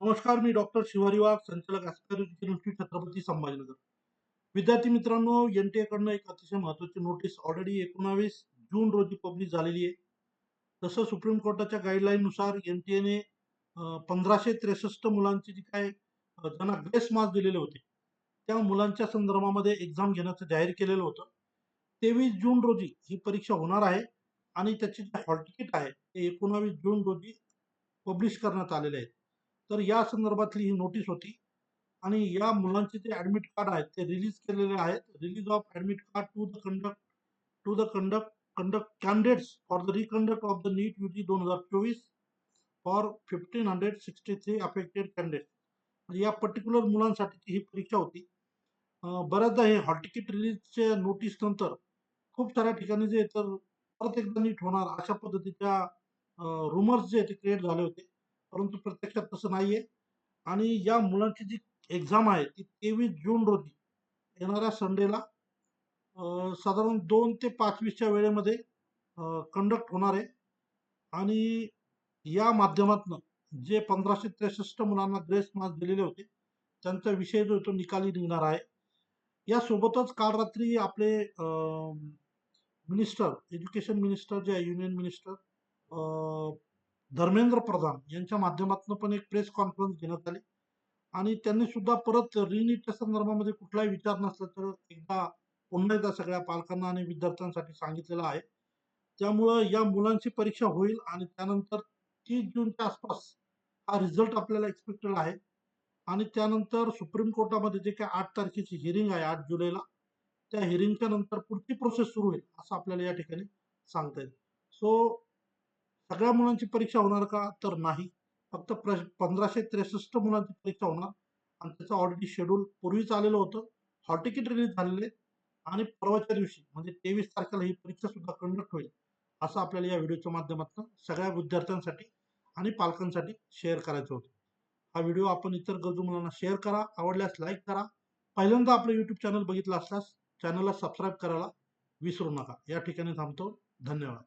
नमस्कार मी डॉक्टर शिवारी वाघ संचालक ask her university Chhatrapati Sambhajinagar. विद्यार्थी मित्रांनो एन टी एकडनं एक अतिशय महत्वाची नोटीस ऑलरेडी एकोणावीस जून रोजी पब्लिश झालेली आहे. तसं सुप्रीम कोर्टाच्या गाईडलाईननुसार एन टी एने पंधराशे त्रेसष्ट मुलांचे जे काय ज्यांना ग्रेस मार्क्स दिलेले होते त्या मुलांच्या संदर्भामध्ये एक्झाम घेण्याचं जाहीर केलेलं होतं. तेवीस जून रोजी ही परीक्षा होणार आहे आणि त्याची जे हॉल तिकीट आहे ते एकोणावीस जून रोजी पब्लिश करण्यात आलेले आहेत. तर या संदर्भातली ही नोटीस होती. आणि या मुलांचे जे ऍडमिट कार्ड आहेत ते रिलीज केलेले आहेत. Release of admit card to the conduct to the conduct conduct candidates for the reconduct of the NEET UG दोन हजार चोवीस for fifteen hundred sixty three affected candidate म्हणजे या पर्टिक्युलर मुलांसाठीची ही परीक्षा होती. बऱ्याचदा हे हॉल तिकीट रिलीजच्या नोटीस नंतर खूप साऱ्या ठिकाणी जे तर परत एकदा नीट होणार अशा पद्धतीच्या रुमर्स जे ते क्रिएट झाले होते. परंतु प्रत्यक्षात तसं नाहीये. आणि या मुलांची जी एक्झाम आहे ती तेवीस जून रोजी येणाऱ्या संडेला साधारण दोन ते पाचवीसच्या वेळेमध्ये कंडक्ट होणार आहे. आणि या माध्यमातनं जे पंधराशे त्रेसष्ट मुलांना ग्रेस मार्क्स दिलेले होते त्यांचा विषय जो तो निकाली निघणार आहे. यासोबतच काल रात्री आपले मिनिस्टर एज्युकेशन मिनिस्टर जे आहे युनियन मिनिस्टर धर्मेंद्र प्रधान यांच्या माध्यमातून पण एक प्रेस कॉन्फरन्स घेण्यात आली. आणि त्यांनी सुद्धा परत रिनीटच्या संदर्भामध्ये कुठलाही विचार नसला तर एकदा पुन्हा एकदा सगळ्या पालकांना आणि विद्यार्थ्यांसाठी सांगितलेलं आहे. त्यामुळं या मुलांची परीक्षा होईल आणि त्यानंतर तीस जूनच्या आसपास हा रिझल्ट आपल्याला एक्सपेक्टेड आहे. आणि त्यानंतर सुप्रीम कोर्टामध्ये जे काय आठ तारखेची हिअरिंग आहे आठ जुलैला त्या हिअरिंगच्या नंतर पुढची प्रोसेस सुरू होईल असं आपल्याला या ठिकाणी सांगता येईल. सो सगळ्या मुलांची परीक्षा होणार का? तर नाही. फक्त प्र पंधराशे त्रेसष्ट मुलांची परीक्षा होणार. आणि त्याचं ऑलरेडी शेड्यूल पूर्वीच आलेलं होतं. हॉल रिलीज झालेले आणि परवाच्या दिवशी म्हणजे तेवीस तारखेला ही परीक्षा सुद्धा कंडक्ट होईल असं आपल्याला या व्हिडिओच्या माध्यमातून सगळ्या विद्यार्थ्यांसाठी आणि पालकांसाठी शेअर करायचं होतं. हा व्हिडिओ आपण इतर गरजू मुलांना शेअर करा. आवडल्यास लाईक करा. पहिल्यांदा आपलं यूट्यूब चॅनल बघितलं असल्यास चॅनलला सबस्क्राईब करायला विसरू नका. या ठिकाणी थांबतो. धन्यवाद.